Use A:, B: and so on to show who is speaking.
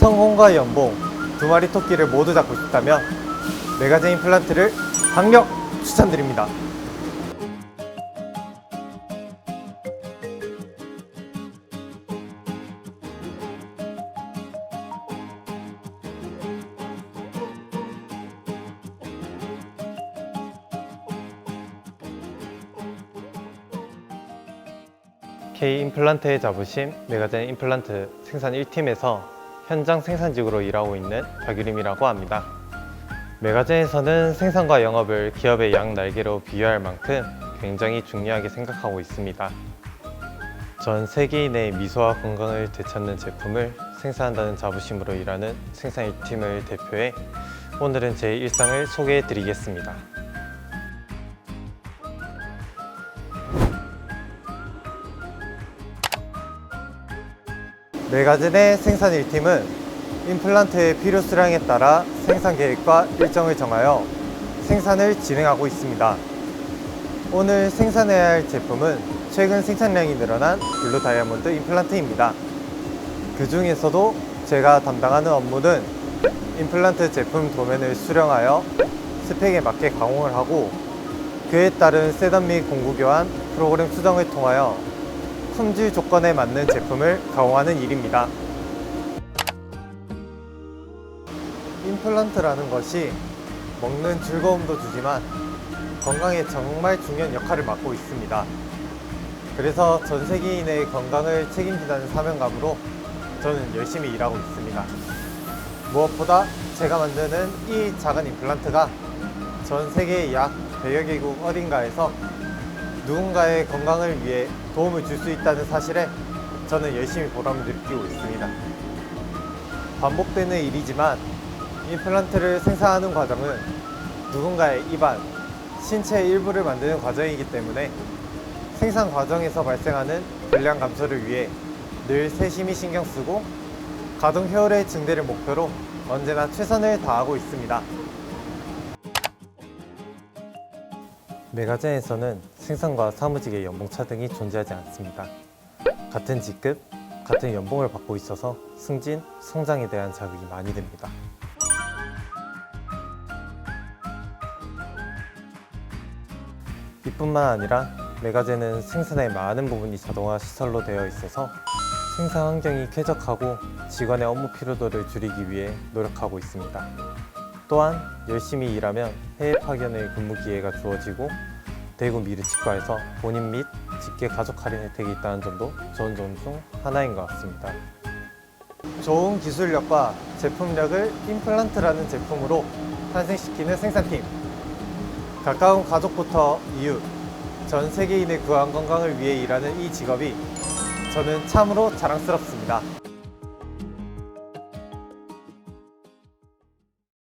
A: 성공과 연봉 두 마리 토끼를 모두 잡고 싶다면 메가제 임플란트를 강력 추천드립니다. K 임플란트의 자부심 메가젠 임플란트 생산 1팀에서 현장 생산직으로 일하고 있는 박유림이라고 합니다. 메가젠에서는 생산과 영업을 기업의 양 날개로 비유할 만큼 굉장히 중요하게 생각하고 있습니다. 전 세계인의 미소와 건강을 되찾는 제품을 생산한다는 자부심으로 일하는 생산 1팀을 대표해 오늘은 제 일상을 소개해 드리겠습니다. 메가젠의 생산 1팀은 임플란트의 필요 수량에 따라 생산 계획과 일정을 정하여 생산을 진행하고 있습니다. 오늘 생산해야 할 제품은 최근 생산량이 늘어난 블루 다이아몬드 임플란트입니다. 그 중에서도 제가 담당하는 업무는 임플란트 제품 도면을 수령하여 스펙에 맞게 가공을 하고 그에 따른 세단 및 공구 교환 프로그램 수정을 통하여 품질 조건에 맞는 제품을 가공하는 일입니다. 임플란트라는 것이 먹는 즐거움도 주지만 건강에 정말 중요한 역할을 맡고 있습니다. 그래서 전 세계인의 건강을 책임지다는 사명감으로 저는 열심히 일하고 있습니다. 무엇보다 제가 만드는 이 작은 임플란트가 전 세계 약 100여 개국 어딘가에서 누군가의 건강을 위해 도움을 줄 수 있다는 사실에 저는 열심히 보람을 느끼고 있습니다. 반복되는 일이지만 임플란트를 생산하는 과정은 누군가의 입안, 신체의 일부를 만드는 과정이기 때문에 생산 과정에서 발생하는 불량 감소를 위해 늘 세심히 신경 쓰고 가동 효율의 증대를 목표로 언제나 최선을 다하고 있습니다. 메가젠에서는 생산과 사무직의 연봉 차 등이 존재하지 않습니다. 같은 직급, 같은 연봉을 받고 있어서 승진, 성장에 대한 자극이 많이 됩니다. 이뿐만 아니라 메가젠은 생산의 많은 부분이 자동화 시설로 되어 있어서 생산 환경이 쾌적하고 직원의 업무 피로도를 줄이기 위해 노력하고 있습니다. 또한 열심히 일하면 해외 파견의 근무 기회가 주어지고 대구 미르 치과에서 본인 및 직계 가족 할인 혜택이 있다는 점도 좋은 점 중 하나인 것 같습니다. 좋은 기술력과 제품력을 임플란트라는 제품으로 탄생시키는 생산팀. 가까운 가족부터 이웃, 전 세계인의 구안 건강을 위해 일하는 이 직업이 저는 참으로 자랑스럽습니다.